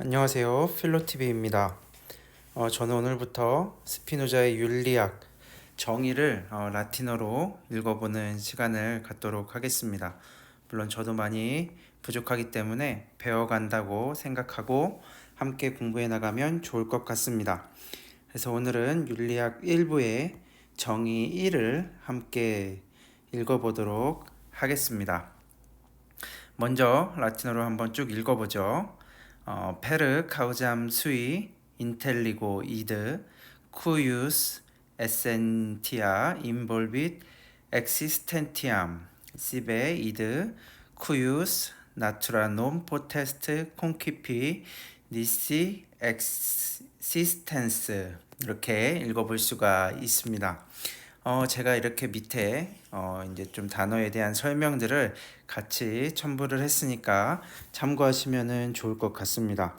안녕하세요. 필로TV입니다. 어, 저는 오늘부터 스피노자의 윤리학 정의를 어, 라틴어로 읽어보는 시간을 갖도록 하겠습니다. 물론 저도 많이 부족하기 때문에 배워간다고 생각하고 함께 공부해 나가면 좋을 것 같습니다. 그래서 오늘은 윤리학 1부의 정의 1을 함께 읽어보도록 하겠습니다. 먼저 라틴어로 한번 쭉 읽어보죠. 어, 페르 카우잠 수이 인텔리고 이드 쿠유스 에센티아 인볼빗 엑시스텐티암 시베 이드 쿠유스 나투라놈 포테스트 콘키피 니시 엑시스텐스 이렇게 읽어볼 수가 있습니다. 어, 제가 이렇게 밑에 어, 이제 좀 단어에 대한 설명들을 같이 첨부를 했으니까 참고하시면 좋을 것 같습니다.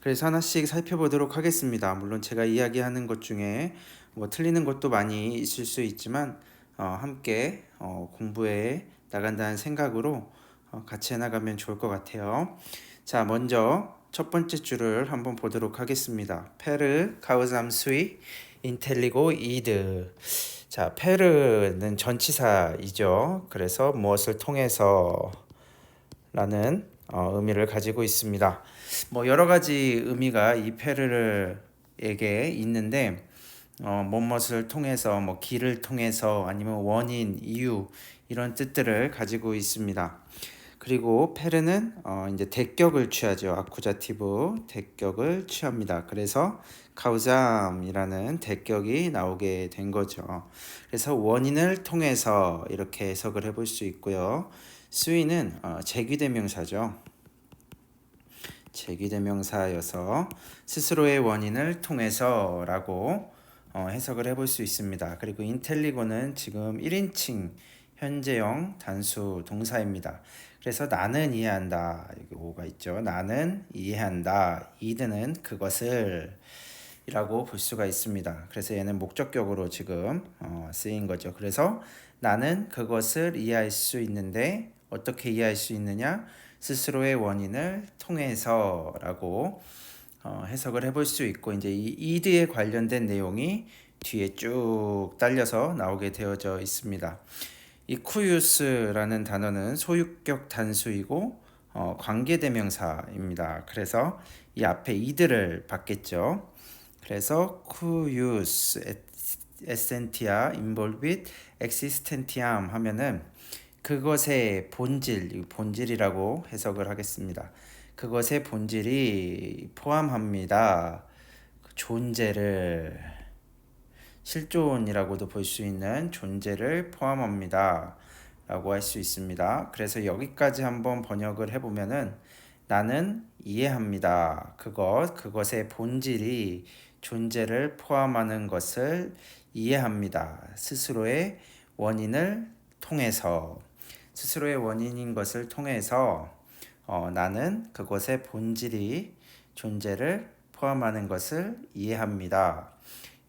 그래서 하나씩 살펴보도록 하겠습니다. 물론 제가 이야기하는 것 중에 뭐 틀리는 것도 많이 있을 수 있지만 어, 함께 어, 공부해 나간다는 생각으로 어, 같이 해나가면 좋을 것 같아요. 자, 먼저 첫 번째 줄을 한번 보도록 하겠습니다. 페르 카우잠 수이 인텔리고 이드 자, 페르는 전치사이죠. 그래서 무엇을 통해서 라는 어, 의미를 가지고 있습니다. 뭐 여러 가지 의미가 이 페르에게 있는데 어, 무엇을 통해서 뭐 길을 통해서 아니면 원인, 이유 이런 뜻들을 가지고 있습니다. 그리고 페르는 어, 이제 대격을 취하죠. 아쿠자티브 대격을 취합니다. 그래서 카우잠이라는 대격이 나오게 된 거죠. 그래서 원인을 통해서 이렇게 해석을 해볼 수 있고요. 수위는 어, 제귀대명사죠. 제귀대명사여서 스스로의 원인을 통해서라고 어, 해석을 해볼 수 있습니다. 그리고 인텔리고는 지금 1인칭 현재형 단수 동사입니다. 그래서 나는 이해한다. 여기 오가 있죠. 나는 이해한다. 이드는 그것을 이라고 볼 수가 있습니다. 그래서 얘는 목적격으로 지금 어, 쓰인 거죠. 그래서 나는 그것을 이해할 수 있는데 어떻게 이해할 수 있느냐? 스스로의 원인을 통해서라고 어, 해석을 해볼 수 있고 이제 이 이드에 관련된 내용이 뒤에 쭉 딸려서 나오게 되어져 있습니다. 이 쿠유스라는 단어는 소유격 단수이고 어, 관계대명사입니다. 그래서 이 앞에 이들을 받겠죠. 그래서 쿠유스 에센티아 인볼빗 엑시스텐티암 하면은 그것의 본질, 본질이라고 해석을 하겠습니다. 그것의 본질이 포함합니다. 그 존재를 실존이라고도 볼 수 있는 존재를 포함합니다. 라고 할 수 있습니다. 그래서 여기까지 한번 번역을 해보면은 나는 이해합니다. 그것, 그것의 본질이 존재를 포함하는 것을 이해합니다. 스스로의 원인을 통해서, 스스로의 원인인 것을 통해서 어, 나는 그것의 본질이 존재를 포함하는 것을 이해합니다.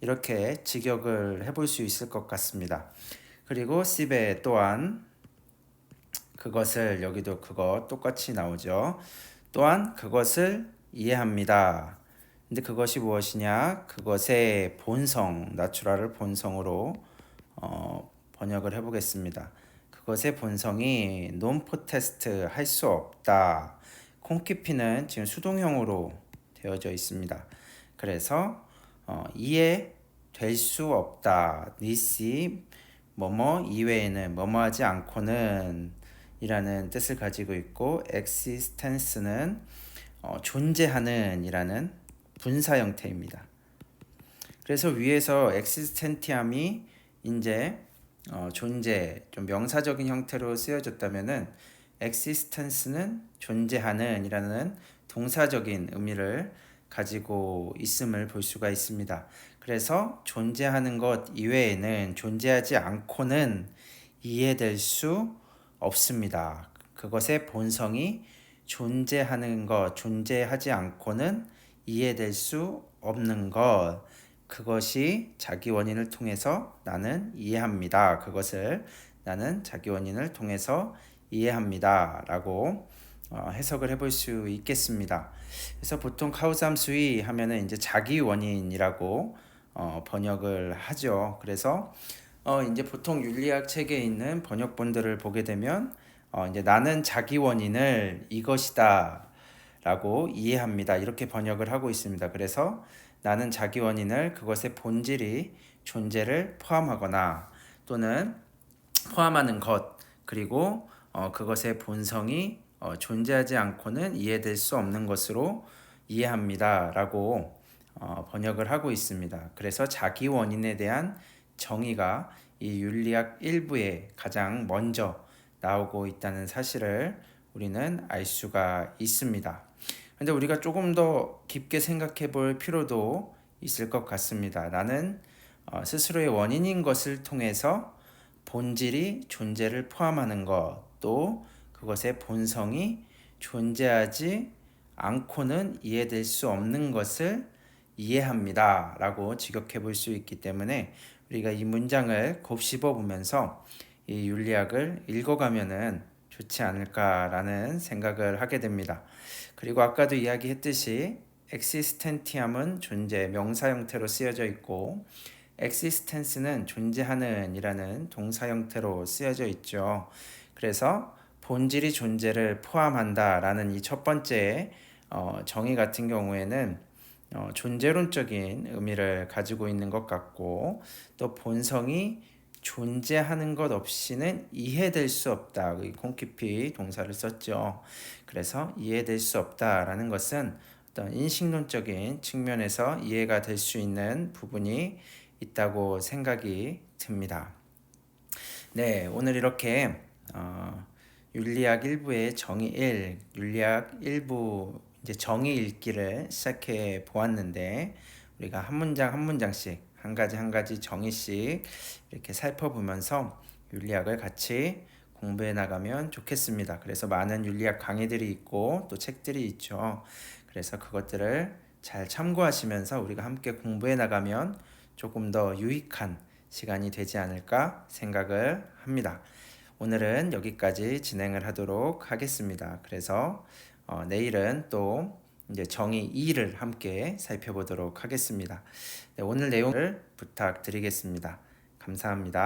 이렇게 직역을 해볼 수 있을 것 같습니다. 그리고 시베 또한 그것을 여기도 그거 똑같이 나오죠. 또한 그것을 이해합니다. 근데 그것이 무엇이냐? 그것의 본성, 나추라를 본성으로 어, 번역을 해보겠습니다. 그것의 본성이 논포테스트 할 수 없다. 콩키피는 지금 수동형으로 되어져 있습니다. 그래서 어, 이해될 수 없다. 니시 뭐뭐 이외에는 뭐뭐하지 않고는 이라는 뜻을 가지고 있고 existence는 어, 존재하는 이라는 분사 형태입니다. 그래서 위에서 existentiam이 이제 어, 존재 좀 명사적인 형태로 쓰여졌다면은 existence는 존재하는 이라는 동사적인 의미를 가지고 있음을 볼 수가 있습니다. 그래서 존재하는 것 이외에는 존재하지 않고는 이해될 수 없습니다. 그것의 본성이 존재하는 것, 존재하지 않고는 이해될 수 없는 것. 그것이 자기 원인을 통해서 나는 이해합니다. 그것을 나는 자기 원인을 통해서 이해합니다. 라고 어, 해석을 해볼 수 있겠습니다. 그래서 보통 카우삼수이 하면은 이제 자기 원인이라고 어, 번역을 하죠. 그래서 어, 이제 보통 윤리학 책에 있는 번역본들을 보게 되면 어, 이제 나는 자기 원인을 이것이다 라고 이해합니다. 이렇게 번역을 하고 있습니다. 그래서 나는 자기 원인을 그것의 본질이 존재를 포함하거나 또는 포함하는 것 그리고 어, 그것의 본성이 어, 존재하지 않고는 이해될 수 없는 것으로 이해합니다라고 어, 번역을 하고 있습니다. 그래서 자기 원인에 대한 정의가 이 윤리학 일부에 가장 먼저 나오고 있다는 사실을 우리는 알 수가 있습니다. 근데 우리가 조금 더 깊게 생각해 볼 필요도 있을 것 같습니다. 나는 어, 스스로의 원인인 것을 통해서 본질이 존재를 포함하는 것, 또 그것의 본성이 존재하지 않고는 이해될 수 없는 것을 이해합니다. 라고 직역해 볼 수 있기 때문에 우리가 이 문장을 곱씹어 보면서 이 윤리학을 읽어가면은 좋지 않을까라는 생각을 하게 됩니다. 그리고 아까도 이야기했듯이 existentiam은 존재 명사 형태로 쓰여져 있고 existence는 존재하는이라는 동사 형태로 쓰여져 있죠. 그래서 본질이 존재를 포함한다라는 이 첫 번째 어, 정의 같은 경우에는 어, 존재론적인 의미를 가지고 있는 것 같고 또 본성이 존재하는 것 없이는 이해될 수 없다. 이 콩키피 동사를 썼죠. 그래서 이해될 수 없다라는 것은 어떤 인식론적인 측면에서 이해가 될 수 있는 부분이 있다고 생각이 듭니다. 네, 오늘 이렇게 어, 윤리학 1부의 정의 1, 윤리학 1부 이제 정의 읽기를 시작해 보았는데 우리가 한 문장 한 문장씩 한 가지 한 가지 정의씩 이렇게 살펴보면서 윤리학을 같이 공부해 나가면 좋겠습니다. 그래서 많은 윤리학 강의들이 있고 또 책들이 있죠. 그래서 그것들을 잘 참고하시면서 우리가 함께 공부해 나가면 조금 더 유익한 시간이 되지 않을까 생각을 합니다. 오늘은 여기까지 진행을 하도록 하겠습니다. 그래서 어, 내일은 또 이제 정의 2를 함께 살펴보도록 하겠습니다. 네, 오늘 내용을 부탁드리겠습니다. 감사합니다.